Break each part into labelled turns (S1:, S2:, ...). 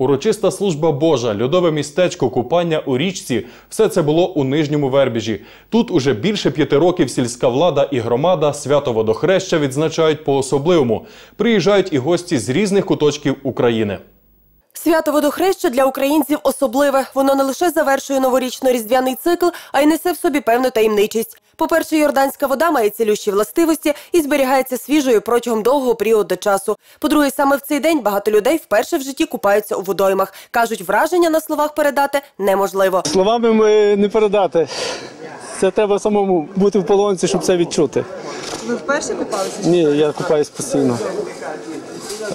S1: Урочиста служба Божа, льодове містечко, купання у річці все це було у нижньому вербіжі. Тут уже більше п'яти років сільська влада і громада свято водохреща відзначають по-особливому. Приїжджають і гості з різних куточків України.
S2: Свято водохреща для українців особливе. Воно не лише завершує новорічно-різдвяний цикл, а й несе в собі певну таємничість. По-перше, йорданська вода має цілющі властивості і зберігається свіжою протягом довгого періоду часу. По-друге, саме в цей день багато людей вперше в житті купаються у водоймах. Кажуть, враження на словах передати неможливо.
S3: Словами ми не передати. Це треба самому бути в полонці, щоб це відчути.
S4: Ви вперше купалися?
S3: Ні, я купаюсь постійно.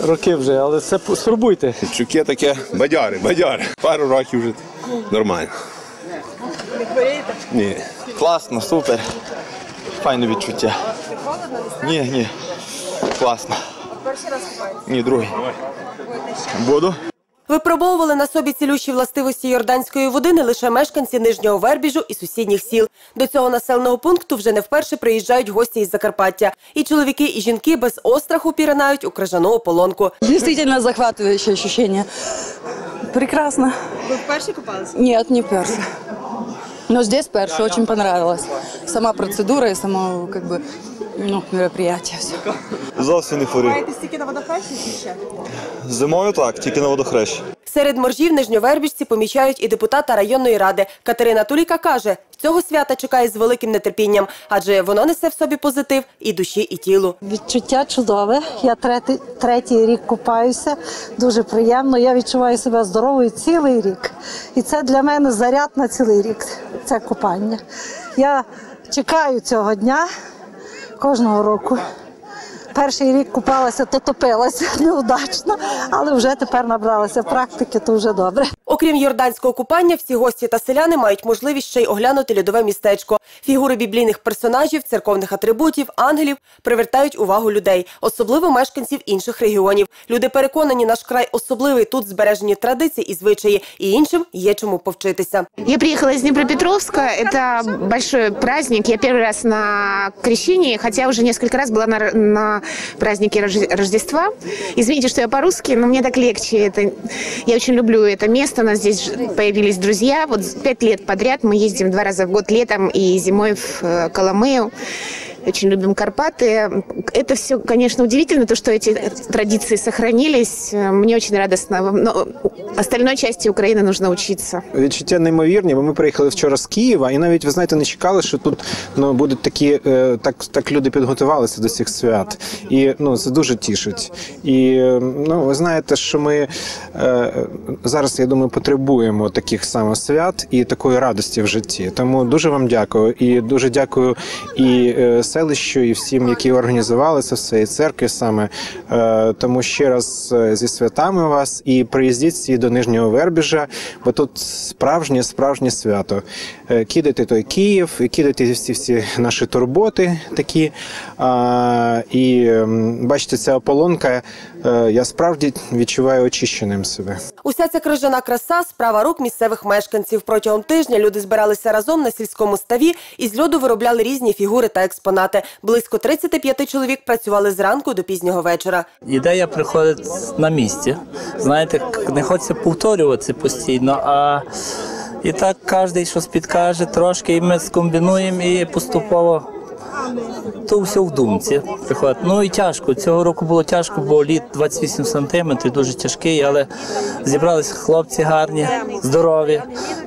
S3: Роки вже, але це спробуйте.
S5: Чуки таке бадяри, бадяри. Пару років вже нормально.
S4: Не хворієте?
S5: Ні.
S6: Класно, супер. Файне відчуття. Холодно, Ні, ні. Класно.
S4: Перший раз купаєтесь?
S6: Ні, другий. Буду.
S2: Випробовували на собі цілющі властивості йорданської води не лише мешканці нижнього вербіжу і сусідніх сіл. До цього населеного пункту вже не вперше приїжджають гості із Закарпаття. І чоловіки, і жінки без остраху піринають у крижану ополонку.
S7: Действительно захватывающее ощущение. Прекрасно.
S4: Ви вперше купалися?
S7: Нет, не перше. Но здесь перше очень понравилось. Сама процедура и само как бы ну, мероприятие. Все.
S6: Зовсім не хворію.
S4: Маєте стільки на водохрещі ще?
S6: Зимою так, тільки на водохрещі.
S2: Серед моржів нижньовербіжці помічають і депутата районної ради. Катерина Туліка каже, цього свята чекає з великим нетерпінням, адже воно несе в собі позитив і душі, і тілу.
S8: Відчуття чудове. Я третій, третій рік купаюся. Дуже приємно. Я відчуваю себе здоровою цілий рік. І це для мене заряд на цілий рік. Це купання. Я чекаю цього дня кожного року. Перший рік купалася, то топилася неудачно, але вже тепер набралася практики, то вже добре.
S2: Окрім йорданського купання, всі гості та селяни мають можливість ще й оглянути льодове містечко. Фігури біблійних персонажів, церковних атрибутів, ангелів привертають увагу людей, особливо мешканців інших регіонів. Люди переконані, наш край особливий тут збережені традиції і звичаї, і іншим є чому повчитися.
S9: Я приехала из Днепропетровска. Это большой праздник. Я первый раз на крещении, хотя уже несколько раз была на, на празднике Рожде- Рождества. Извините, что я по-русски, но мне так легче. Это, я очень люблю это место. Нас здесь появились друзья. Вот пять лет подряд мы ездим два раза в год летом и зимой в э, Коломею Очень любим Карпаты. Это все, конечно, удивительно, то, что эти традиции сохранились. Э, Мне очень радостно. Но остальной части Украины нужно учиться.
S10: Відчуття неймовірні, бо ми приїхали вчора з Києва, і навіть ви знаєте, не чекали, що тут ну будуть такі, е, так так люди підготувалися до цих свят, і ну це дуже тішить. І е, ну ви знаєте, що ми е, зараз, я думаю, потребуємо таких саме свят і такої радості в житті. Тому дуже вам дякую, і дуже дякую і е, селищу, і всім, які організували це все, і церкві саме. Е, тому ще раз е, зі святами вас і приїздіть всі до Нижнього Вербіжа, бо тут справжнє справжнє свято. Е, Кидайте той Київ, і кидайте всі всі наші турботи такі. І бачите, ця ополонка, я справді відчуваю очищеним себе.
S2: Уся ця крижана краса справа рук місцевих мешканців. Протягом тижня люди збиралися разом на сільському ставі і з льоду виробляли різні фігури та експонати. Близько 35 чоловік працювали зранку до пізнього вечора.
S11: Ідея приходить на місці. Знаєте, не хочеться повторюватися постійно, а і так кожен щось підкаже трошки, і ми скомбінуємо і поступово. То все в думці приходить. Ну і тяжко. Цього року було тяжко, бо лід 28 сантиметрів, дуже тяжкий, але зібралися хлопці гарні, здорові,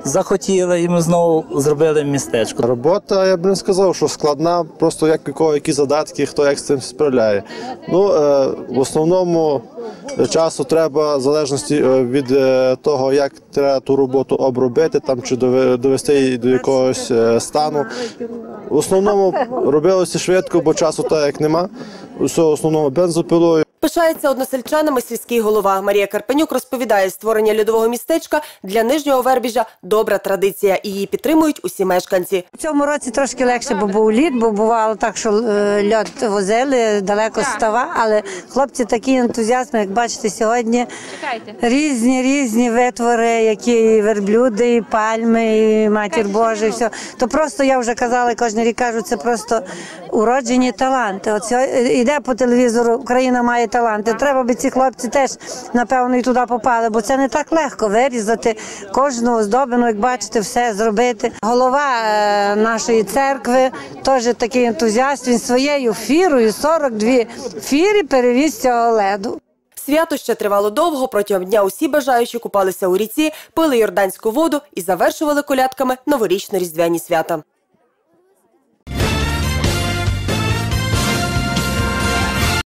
S11: захотіли, і ми знову зробили містечко.
S12: Робота, я б не сказав, що складна, просто як у кого які задатки, хто як з цим справляє. Ну, е, в основному часу треба, в залежності е, від е, того, як треба ту роботу обробити там, чи довести її до якогось е, стану. В основному робилося швидко, бо часу так як нема. Все основному бензопилою.
S2: Пишається односельчанами сільський голова. Марія Карпенюк розповідає, створення льодового містечка для нижнього вербіжа добра традиція. і Її підтримують усі мешканці.
S8: В цьому році трошки легше, бо був лід, бо бувало так, що е, льод возили далеко става, але хлопці такі ентузіазми, як бачите, сьогодні різні різні витвори, які і верблюди, і пальми, і матір Божа, і все. То просто я вже казала, кожен рік кажу, це просто уроджені таланти. От іде по телевізору, Україна має таланти. Таланти. Треба би ці хлопці теж, напевно, і туди попали, бо це не так легко вирізати кожну оздобину, як бачите, все зробити. Голова е, нашої церкви теж такий ентузіаст. Він своєю фірою 42 фірі перевіз цього леду.
S2: Свято ще тривало довго. Протягом дня усі бажаючі купалися у ріці, пили йорданську воду і завершували колядками новорічно-різдвяні свята.